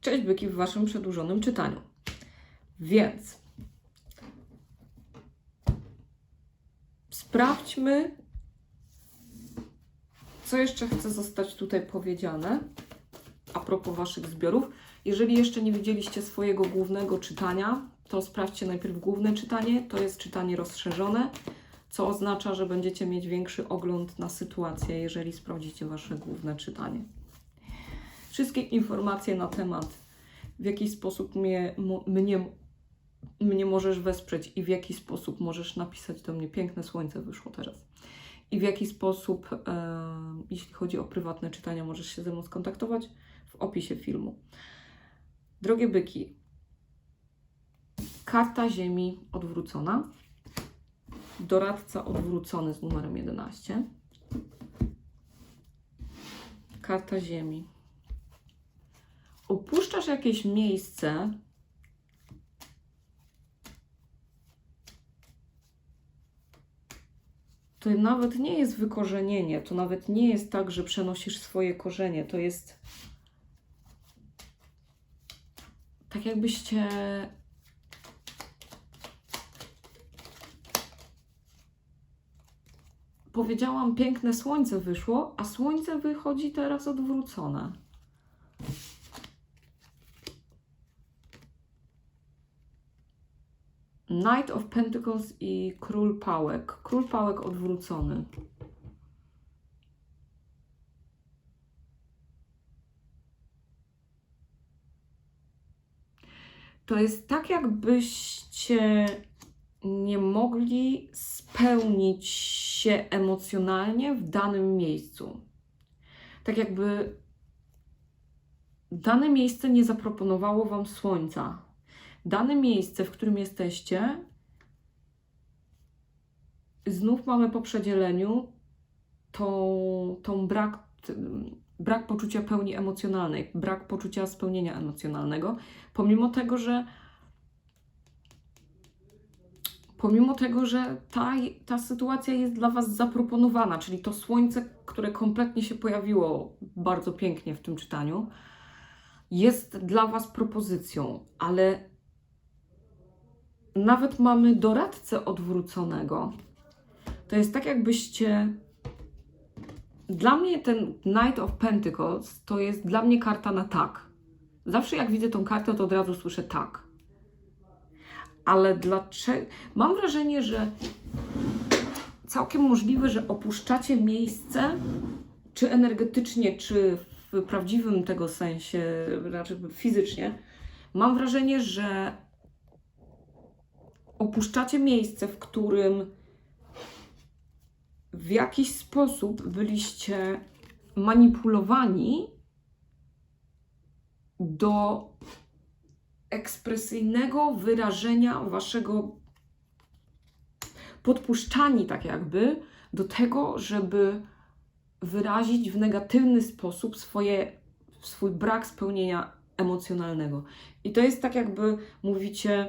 Cześć byki w Waszym przedłużonym czytaniu. Więc sprawdźmy, co jeszcze chce zostać tutaj powiedziane a propos Waszych zbiorów. Jeżeli jeszcze nie widzieliście swojego głównego czytania, to sprawdźcie najpierw główne czytanie. To jest czytanie rozszerzone, co oznacza, że będziecie mieć większy ogląd na sytuację, jeżeli sprawdzicie Wasze główne czytanie. Wszystkie informacje na temat, w jaki sposób mnie, mnie, mnie możesz wesprzeć i w jaki sposób możesz napisać do mnie piękne słońce wyszło teraz. I w jaki sposób, e, jeśli chodzi o prywatne czytania, możesz się ze mną skontaktować w opisie filmu. Drogie byki, karta Ziemi odwrócona, doradca odwrócony z numerem 11, karta Ziemi. Opuszczasz jakieś miejsce, to nawet nie jest wykorzenienie, to nawet nie jest tak, że przenosisz swoje korzenie, to jest tak jakbyście powiedziałam, piękne słońce wyszło, a słońce wychodzi teraz odwrócone. Knight of Pentacles i Król Pałek. Król Pałek odwrócony. To jest tak, jakbyście nie mogli spełnić się emocjonalnie w danym miejscu. Tak jakby dane miejsce nie zaproponowało Wam słońca. Dane miejsce, w którym jesteście, znów mamy po przedzieleniu tą, tą brak, brak poczucia pełni emocjonalnej, brak poczucia spełnienia emocjonalnego, pomimo tego, że pomimo tego, że ta, ta sytuacja jest dla Was zaproponowana, czyli to słońce, które kompletnie się pojawiło bardzo pięknie w tym czytaniu, jest dla Was propozycją, ale nawet mamy doradcę odwróconego. To jest tak, jakbyście. Dla mnie ten Knight of Pentacles to jest dla mnie karta na tak. Zawsze jak widzę tą kartę, to od razu słyszę tak. Ale dlaczego? Mam wrażenie, że całkiem możliwe, że opuszczacie miejsce, czy energetycznie, czy w prawdziwym tego sensie, raczej fizycznie. Mam wrażenie, że opuszczacie miejsce, w którym w jakiś sposób byliście manipulowani do ekspresyjnego wyrażenia waszego podpuszczani tak jakby do tego, żeby wyrazić w negatywny sposób swoje, swój brak spełnienia emocjonalnego. I to jest tak jakby mówicie,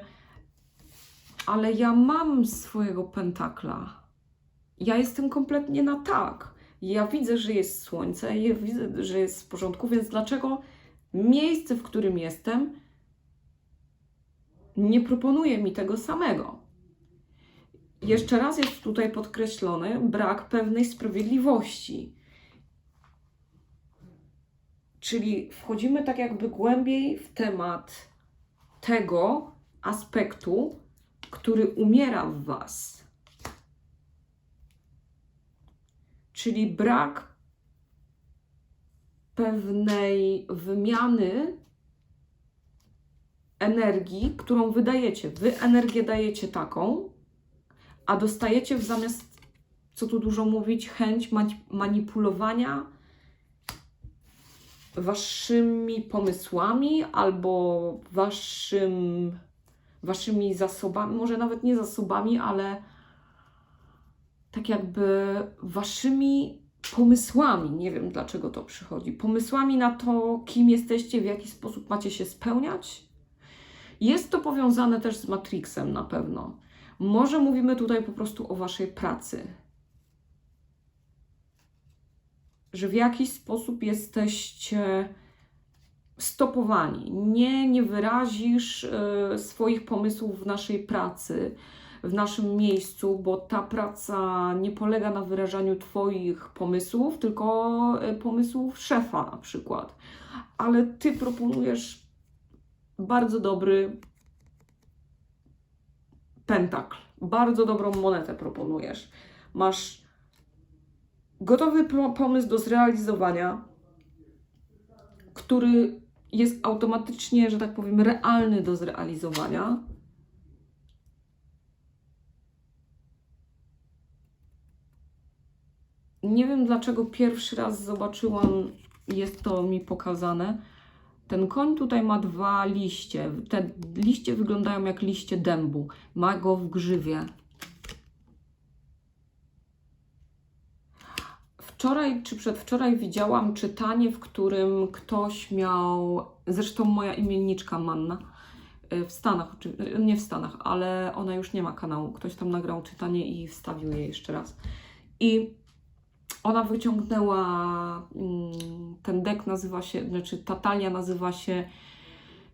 ale ja mam swojego pentakla. Ja jestem kompletnie na tak. Ja widzę, że jest słońce, ja widzę, że jest w porządku, więc dlaczego miejsce, w którym jestem, nie proponuje mi tego samego? Jeszcze raz jest tutaj podkreślony brak pewnej sprawiedliwości. Czyli wchodzimy tak jakby głębiej w temat tego aspektu, który umiera w Was. Czyli brak pewnej wymiany energii, którą wydajecie. Wy energię dajecie taką, a dostajecie w zamiast, co tu dużo mówić, chęć manipulowania waszymi pomysłami albo waszym waszymi zasobami, może nawet nie zasobami, ale tak jakby waszymi pomysłami. Nie wiem dlaczego to przychodzi. Pomysłami na to, kim jesteście, w jaki sposób macie się spełniać. Jest to powiązane też z Matrixem na pewno. Może mówimy tutaj po prostu o waszej pracy. Że w jakiś sposób jesteście stopowani. Nie, nie wyrazisz e, swoich pomysłów w naszej pracy, w naszym miejscu, bo ta praca nie polega na wyrażaniu Twoich pomysłów, tylko e, pomysłów szefa na przykład. Ale Ty proponujesz bardzo dobry pentakl, bardzo dobrą monetę proponujesz. Masz gotowy po- pomysł do zrealizowania, który jest automatycznie, że tak powiem, realny do zrealizowania. Nie wiem dlaczego pierwszy raz zobaczyłam, jest to mi pokazane. Ten koń tutaj ma dwa liście. Te liście wyglądają jak liście dębu. Ma go w grzywie. Wczoraj czy przedwczoraj widziałam czytanie, w którym ktoś miał, zresztą moja imienniczka Manna, y, w Stanach, y, nie w Stanach, ale ona już nie ma kanału. Ktoś tam nagrał czytanie i wstawił je jeszcze raz. I ona wyciągnęła, mm, ten deck nazywa się, znaczy ta talia nazywa się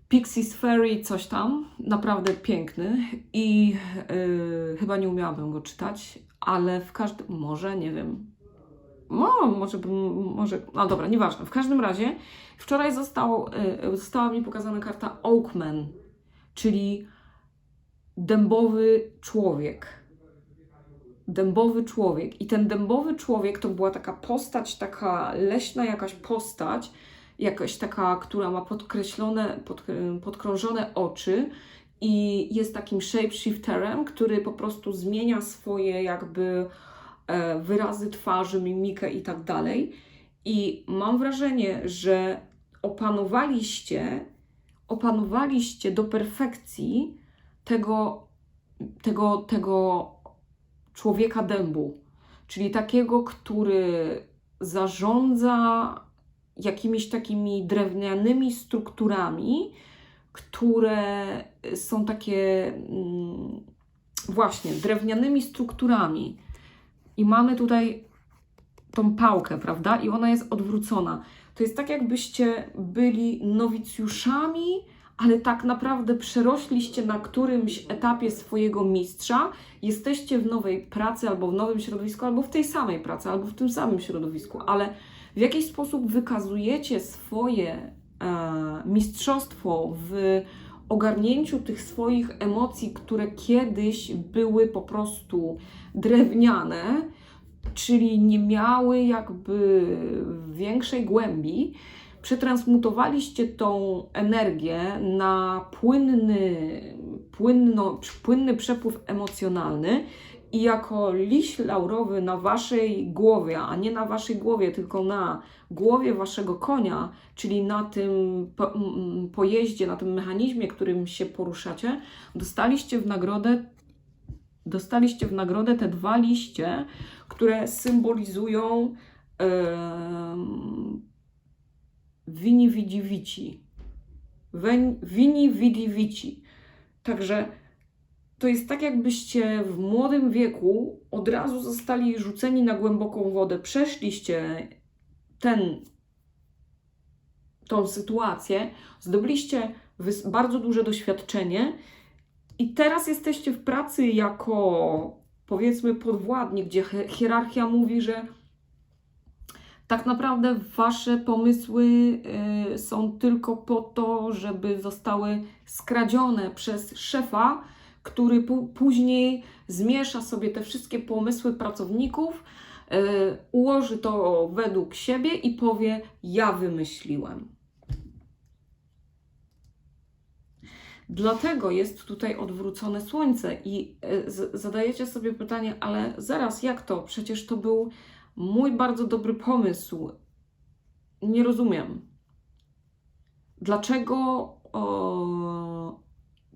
Pixie's Fairy, coś tam, naprawdę piękny i y, chyba nie umiałabym go czytać, ale w każdym, może, nie wiem, no, może bym, może, no dobra, nieważne. W każdym razie wczoraj został, y, została mi pokazana karta Oakman, czyli dębowy człowiek. Dębowy człowiek. I ten dębowy człowiek to była taka postać, taka leśna jakaś postać, jakaś taka, która ma podkreślone, pod, podkrążone oczy i jest takim shapeshifterem, który po prostu zmienia swoje jakby e, wyrazy twarzy, mimikę i tak dalej. I mam wrażenie, że opanowaliście, opanowaliście do perfekcji tego, tego, tego człowieka dębu, czyli takiego, który zarządza jakimiś takimi drewnianymi strukturami, które są takie mm, właśnie drewnianymi strukturami. I mamy tutaj tą pałkę, prawda? I ona jest odwrócona. To jest tak, jakbyście byli nowicjuszami, ale tak naprawdę przerośliście na którymś etapie swojego mistrza, jesteście w nowej pracy, albo w nowym środowisku, albo w tej samej pracy, albo w tym samym środowisku, ale w jakiś sposób wykazujecie swoje e, mistrzostwo w ogarnięciu tych swoich emocji, które kiedyś były po prostu drewniane, czyli nie miały jakby większej głębi, przetransmutowaliście tą energię na płynny, płynno, płynny przepływ emocjonalny i jako liść laurowy na waszej głowie, a nie na waszej głowie, tylko na głowie waszego konia, czyli na tym po, pojeździe, na tym mechanizmie, którym się poruszacie, dostaliście w nagrodę dostaliście w nagrodę te dwa liście, które symbolizują. Wen- Vini Vidi Vici. Także to jest tak, jakbyście w młodym wieku od razu zostali rzuceni na głęboką wodę. Przeszliście ten, tą sytuację, zdobyliście bardzo duże doświadczenie i teraz jesteście w pracy jako powiedzmy podwładnik, gdzie hi- hierarchia mówi, że tak naprawdę wasze pomysły y, są tylko po to, żeby zostały skradzione przez szefa, który później zmiesza sobie te wszystkie pomysły pracowników, y, ułoży to według siebie i powie: Ja wymyśliłem. Dlatego jest tutaj odwrócone słońce i z- zadajecie sobie pytanie, ale zaraz, jak to? Przecież to był mój bardzo dobry pomysł. Nie rozumiem. Dlaczego o,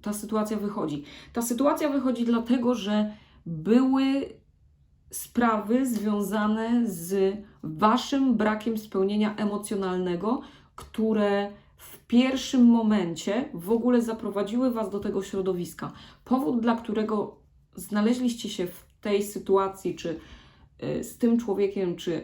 ta sytuacja wychodzi? Ta sytuacja wychodzi dlatego, że były sprawy związane z waszym brakiem spełnienia emocjonalnego, które w pierwszym momencie w ogóle zaprowadziły was do tego środowiska. Powód, dla którego znaleźliście się w tej sytuacji, czy y, z tym człowiekiem, czy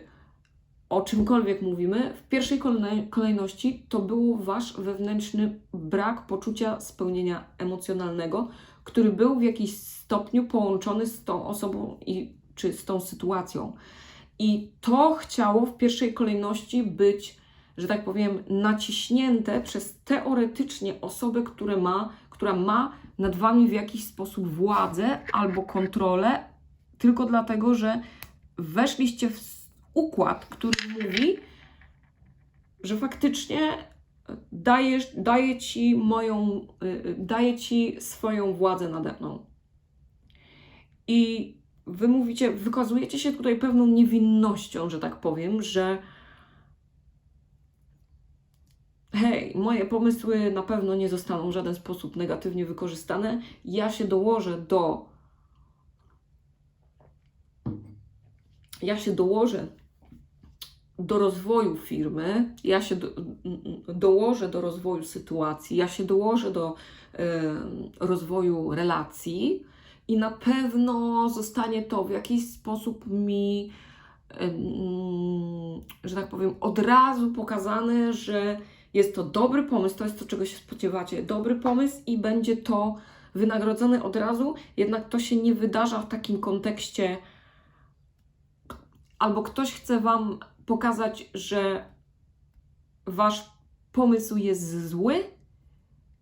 o czymkolwiek mówimy, w pierwszej kolej- kolejności to był wasz wewnętrzny brak poczucia spełnienia emocjonalnego, który był w jakiś stopniu połączony z tą osobą i czy z tą sytuacją. I to chciało w pierwszej kolejności być, że tak powiem, naciśnięte przez teoretycznie osobę, które ma, która ma nad wami w jakiś sposób władzę albo kontrolę, tylko dlatego, że weszliście w układ, który mówi, że faktycznie dajesz, daję ci moją, y, y, daję ci swoją władzę nade mną. I wy mówicie, wykazujecie się tutaj pewną niewinnością, że tak powiem, że hej, moje pomysły na pewno nie zostaną w żaden sposób negatywnie wykorzystane. Ja się dołożę do. Ja się dołożę do rozwoju firmy, ja się do, dołożę do rozwoju sytuacji, ja się dołożę do e, rozwoju relacji i na pewno zostanie to w jakiś sposób mi, em, że tak powiem, od razu pokazane, że jest to dobry pomysł, to jest to, czego się spodziewacie, dobry pomysł i będzie to wynagrodzone od razu, jednak to się nie wydarza w takim kontekście, albo ktoś chce Wam pokazać, że Wasz pomysł jest zły,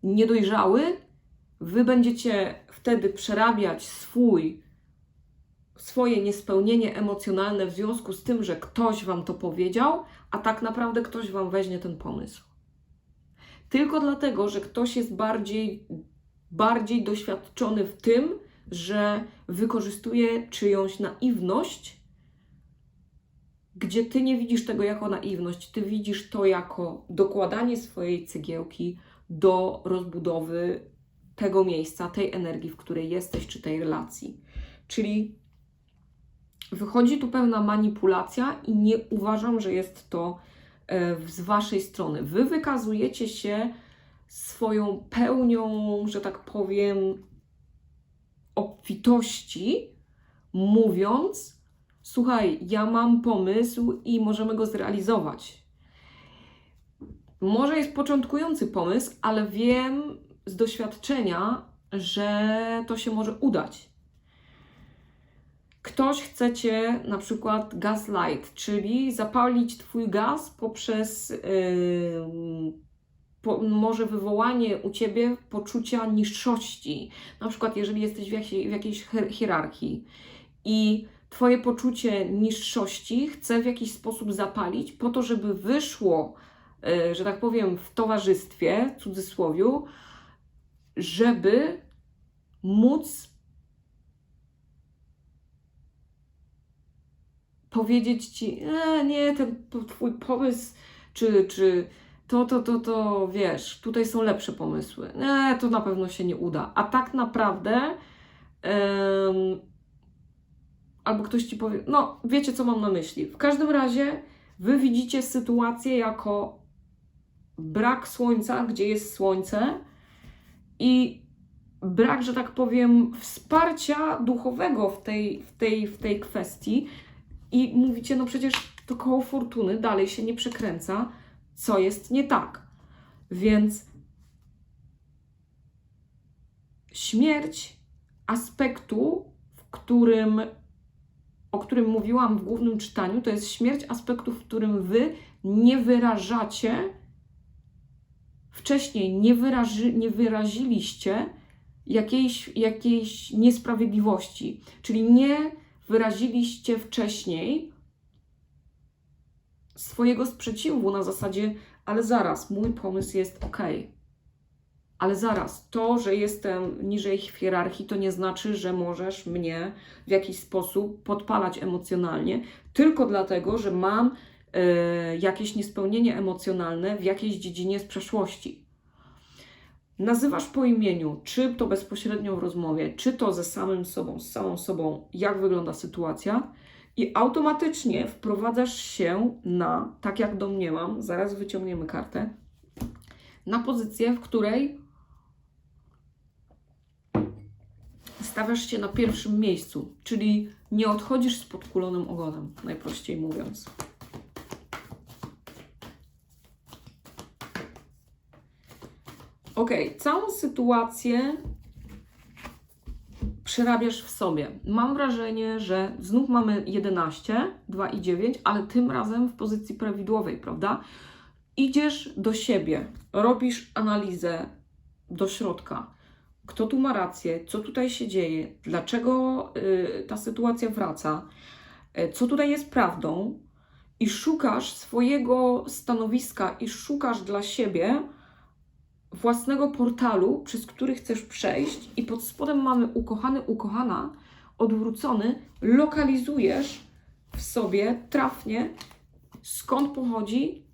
niedojrzały, Wy będziecie wtedy przerabiać swój, swoje niespełnienie emocjonalne w związku z tym, że ktoś Wam to powiedział, a tak naprawdę ktoś Wam weźmie ten pomysł. Tylko dlatego, że ktoś jest bardziej, bardziej doświadczony w tym, że wykorzystuje czyjąś naiwność, gdzie ty nie widzisz tego jako naiwność, ty widzisz to jako dokładanie swojej cegiełki do rozbudowy tego miejsca, tej energii, w której jesteś, czy tej relacji. Czyli wychodzi tu pewna manipulacja i nie uważam, że jest to e, z waszej strony. Wy wykazujecie się swoją pełnią, że tak powiem, obfitości, mówiąc, słuchaj, ja mam pomysł i możemy go zrealizować. Może jest początkujący pomysł, ale wiem z doświadczenia, że to się może udać. Ktoś chce cię na przykład gaslight, czyli zapalić twój gaz poprzez yy, po, może wywołanie u ciebie poczucia niższości. Na przykład, jeżeli jesteś w w jakiejś hier- hierarchii i Twoje poczucie niższości chce w jakiś sposób zapalić, po to, żeby wyszło, y, że tak powiem, w towarzystwie, w cudzysłowiu, żeby móc powiedzieć ci, e, nie, ten twój pomysł, czy, czy to, to, to, to, wiesz, tutaj są lepsze pomysły. Nie, to na pewno się nie uda. A tak naprawdę, em, albo ktoś ci powie, no, wiecie, co mam na myśli. W każdym razie, wy widzicie sytuację jako brak słońca, gdzie jest słońce, i brak, że tak powiem, wsparcia duchowego w tej, w tej, w tej kwestii. I mówicie, no przecież to koło fortuny dalej się nie przekręca, co jest nie tak. Więc śmierć aspektu, w którym, o którym mówiłam w głównym czytaniu, to jest śmierć aspektu, w którym wy nie wyrażacie wcześniej nie, wyraży, nie wyraziliście jakiejś, jakiejś niesprawiedliwości, czyli nie wyraziliście wcześniej swojego sprzeciwu na zasadzie, ale zaraz, mój pomysł jest ok. Ale zaraz, to, że jestem niżej w hierarchii, to nie znaczy, że możesz mnie w jakiś sposób podpalać emocjonalnie, tylko dlatego, że mam e, jakieś niespełnienie emocjonalne w jakiejś dziedzinie z przeszłości. Nazywasz po imieniu, czy to bezpośrednio w rozmowie, czy to ze samym sobą, z samą sobą, jak wygląda sytuacja, i automatycznie wprowadzasz się na, tak jak domniemam, zaraz wyciągniemy kartę, na pozycję, w której stawiasz się na pierwszym miejscu, czyli nie odchodzisz z podkulonym ogonem, najprościej mówiąc. Ok, całą sytuację przerabiasz w sobie. Mam wrażenie, że znów mamy 11, 2 i 9, ale tym razem w pozycji prawidłowej, prawda? Idziesz do siebie, robisz analizę do środka, kto tu ma rację? Co tutaj się dzieje? Dlaczego y, ta sytuacja wraca? Y, co tutaj jest prawdą? I szukasz swojego stanowiska i szukasz dla siebie własnego portalu, przez który chcesz przejść, i pod spodem mamy ukochany, ukochana, odwrócony, lokalizujesz w sobie trafnie, skąd pochodzi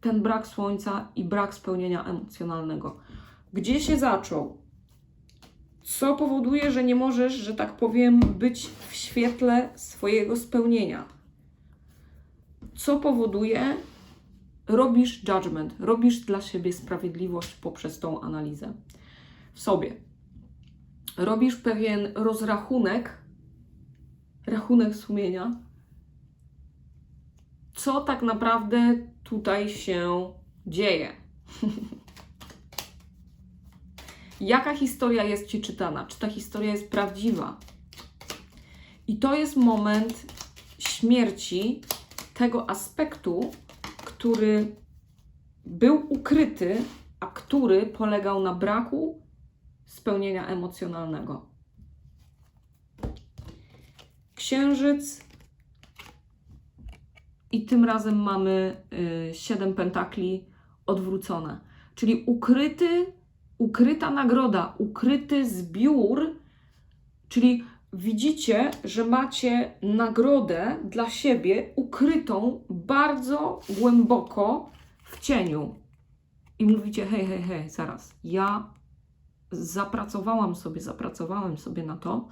ten brak słońca i brak spełnienia emocjonalnego. Gdzie się zaczął? Co powoduje, że nie możesz, że tak powiem, być w świetle swojego spełnienia? Co powoduje, robisz judgment, robisz dla siebie sprawiedliwość poprzez tą analizę w sobie. Robisz pewien rozrachunek, rachunek sumienia, co tak naprawdę tutaj się dzieje. Jaka historia jest ci czytana? Czy ta historia jest prawdziwa? I to jest moment śmierci tego aspektu, który był ukryty, a który polegał na braku spełnienia emocjonalnego. Księżyc i tym razem mamy y, siedem pentakli odwrócone, czyli ukryty, ukryta nagroda, ukryty zbiór, czyli widzicie, że macie nagrodę dla siebie ukrytą bardzo głęboko w cieniu. I mówicie: hej, hej, hej, zaraz. Ja zapracowałam sobie, zapracowałem sobie na to,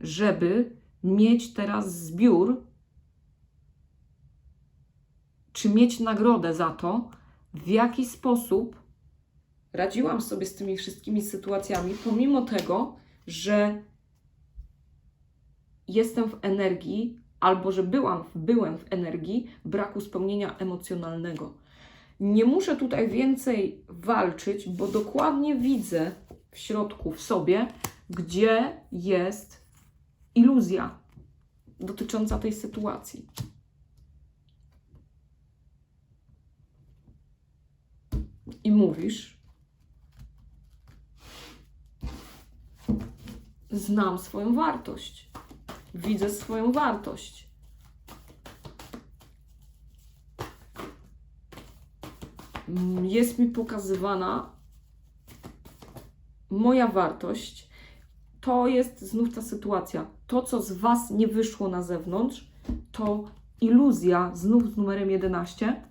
żeby mieć teraz zbiór, czy mieć nagrodę za to, w jaki sposób radziłam sobie z tymi wszystkimi sytuacjami, pomimo tego, że jestem w energii, albo że byłam, byłem w energii braku spełnienia emocjonalnego. Nie muszę tutaj więcej walczyć, bo dokładnie widzę w środku, w sobie, gdzie jest iluzja dotycząca tej sytuacji. I mówisz, znam swoją wartość widzę swoją wartość. Jest mi pokazywana moja wartość. To jest znów ta sytuacja. To, co z Was nie wyszło na zewnątrz, to iluzja znów z numerem 11,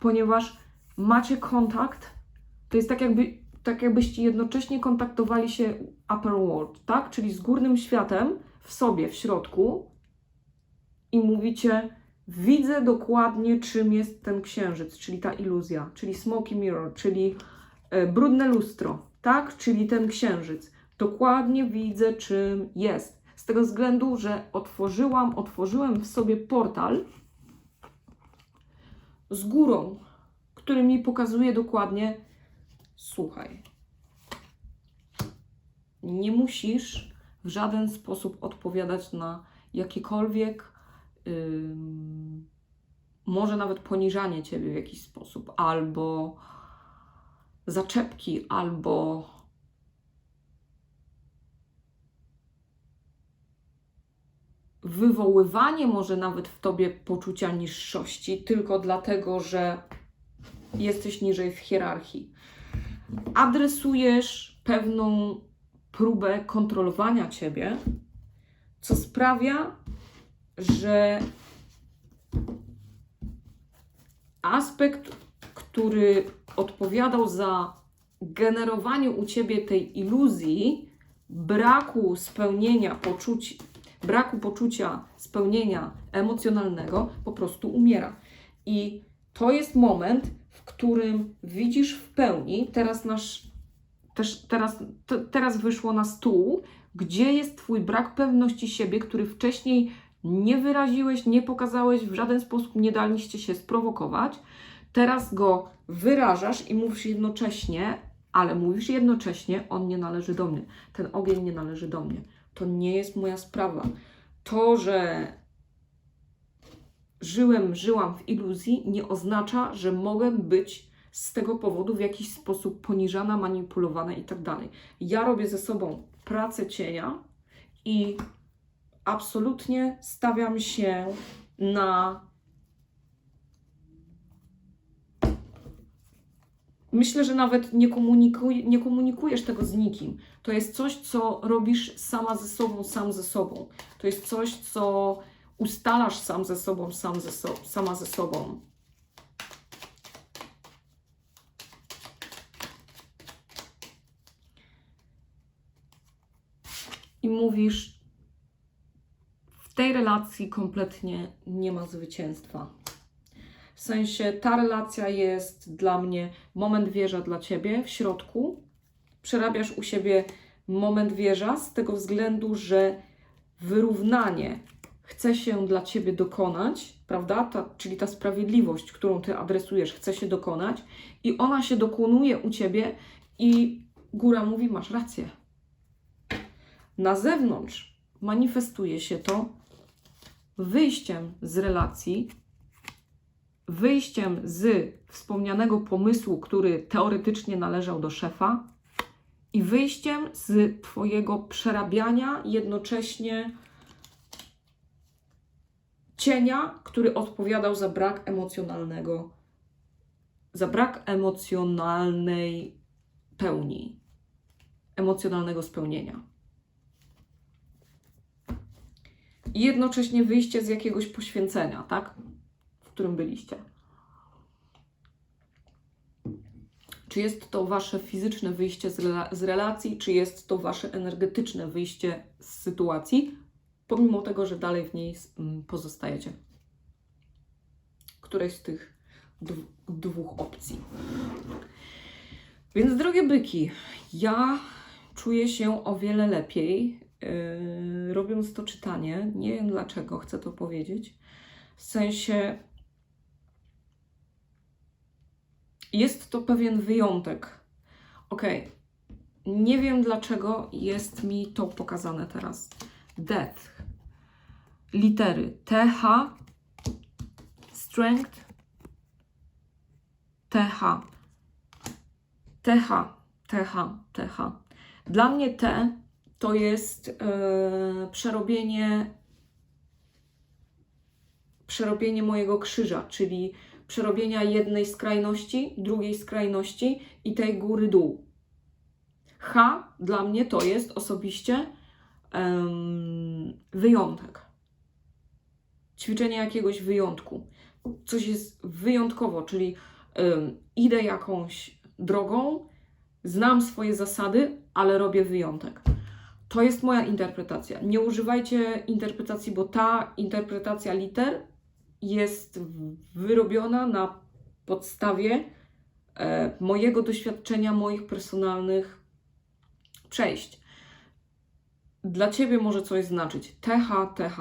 ponieważ macie kontakt. To jest tak, jakby, tak jakbyście jednocześnie kontaktowali się upper world, tak? Czyli z górnym światem w sobie, w środku i mówicie, widzę dokładnie, czym jest ten księżyc, czyli ta iluzja, czyli smoky mirror, czyli e, brudne lustro, tak? Czyli ten księżyc. Dokładnie widzę, czym jest. Z tego względu, że otworzyłam, otworzyłem w sobie portal z górą, który mi pokazuje dokładnie, słuchaj, nie musisz w żaden sposób odpowiadać na jakiekolwiek, ym, może nawet poniżanie ciebie w jakiś sposób, albo zaczepki, albo wywoływanie może nawet w tobie poczucia niższości, tylko dlatego, że jesteś niżej w hierarchii. Adresujesz pewną próbę kontrolowania ciebie, co sprawia, że aspekt, który odpowiadał za generowanie u ciebie tej iluzji braku spełnienia poczuć, braku poczucia spełnienia emocjonalnego, po prostu umiera. I to jest moment, w którym widzisz w pełni, teraz nasz też teraz, te, teraz wyszło na stół, gdzie jest Twój brak pewności siebie, który wcześniej nie wyraziłeś, nie pokazałeś, w żaden sposób nie daliście się sprowokować. Teraz go wyrażasz i mówisz jednocześnie, ale mówisz jednocześnie, on nie należy do mnie, ten ogień nie należy do mnie. To nie jest moja sprawa. To, że żyłem, żyłam w iluzji, nie oznacza, że mogę być z tego powodu w jakiś sposób poniżana, manipulowana i tak dalej. Ja robię ze sobą pracę cienia i absolutnie stawiam się na. Myślę, że nawet nie, komunikuj, nie komunikujesz tego z nikim. To jest coś, co robisz sama ze sobą, sam ze sobą. To jest coś, co ustalasz sam ze sobą, sam ze so, sama ze sobą. I mówisz, w tej relacji kompletnie nie ma zwycięstwa. W sensie ta relacja jest dla mnie moment wieża dla ciebie w środku. Przerabiasz u siebie moment wieża z tego względu, że wyrównanie chce się dla ciebie dokonać, prawda? Ta, czyli ta sprawiedliwość, którą ty adresujesz, chce się dokonać i ona się dokonuje u ciebie i góra mówi: Masz rację. Na zewnątrz manifestuje się to wyjściem z relacji, wyjściem z wspomnianego pomysłu, który teoretycznie należał do szefa, i wyjściem z Twojego przerabiania jednocześnie cienia, który odpowiadał za brak emocjonalnego, za brak emocjonalnej pełni, emocjonalnego spełnienia. I jednocześnie wyjście z jakiegoś poświęcenia, tak? W którym byliście. Czy jest to wasze fizyczne wyjście z, rela- z relacji, czy jest to wasze energetyczne wyjście z sytuacji, pomimo tego, że dalej w niej mm, pozostajecie? Któreś z tych dw- dwóch opcji. Więc, drogie byki, ja czuję się o wiele lepiej, yy, robiąc to czytanie. Nie wiem dlaczego chcę to powiedzieć. W sensie jest to pewien wyjątek. Ok, nie wiem dlaczego jest mi to pokazane teraz. Death. Litery TH, Strength, TH, TH, TH, TH. Dla mnie T to jest e, przerobienie przerobienie mojego krzyża, czyli przerobienia jednej skrajności, drugiej skrajności i tej góry dół. H dla mnie to jest osobiście em, wyjątek. Ćwiczenie jakiegoś wyjątku. Coś jest wyjątkowo, czyli em, idę jakąś drogą, znam swoje zasady, ale robię wyjątek. To jest moja interpretacja. Nie używajcie interpretacji, bo ta interpretacja liter jest wyrobiona na podstawie e, mojego doświadczenia, moich personalnych przejść. Dla ciebie może coś znaczyć TH, TH.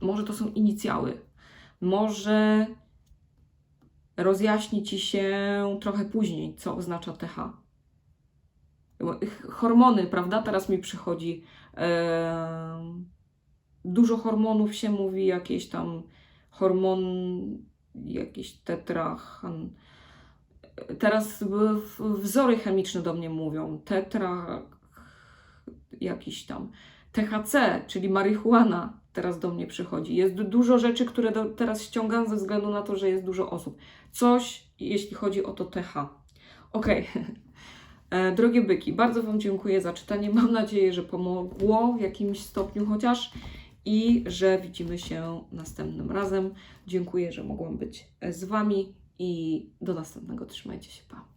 Może to są inicjały. Może rozjaśni ci się trochę później, co oznacza TH. Hormony, prawda? Teraz mi przychodzi. E, dużo hormonów się mówi, jakieś tam hormon, jakiś tetrachan. Teraz wzory chemiczne do mnie mówią. Tetra, jakiś tam. THC, czyli marihuana, teraz do mnie przychodzi. Jest du- dużo rzeczy, które do, teraz ściągam ze względu na to, że jest dużo osób. Coś, jeśli chodzi o to TH. Okej. E, Drogie byki, bardzo Wam dziękuję za czytanie. Mam nadzieję, że pomogło w jakimś stopniu chociaż i że widzimy się następnym razem. Dziękuję, że mogłam być z Wami i do następnego. Trzymajcie się, pa.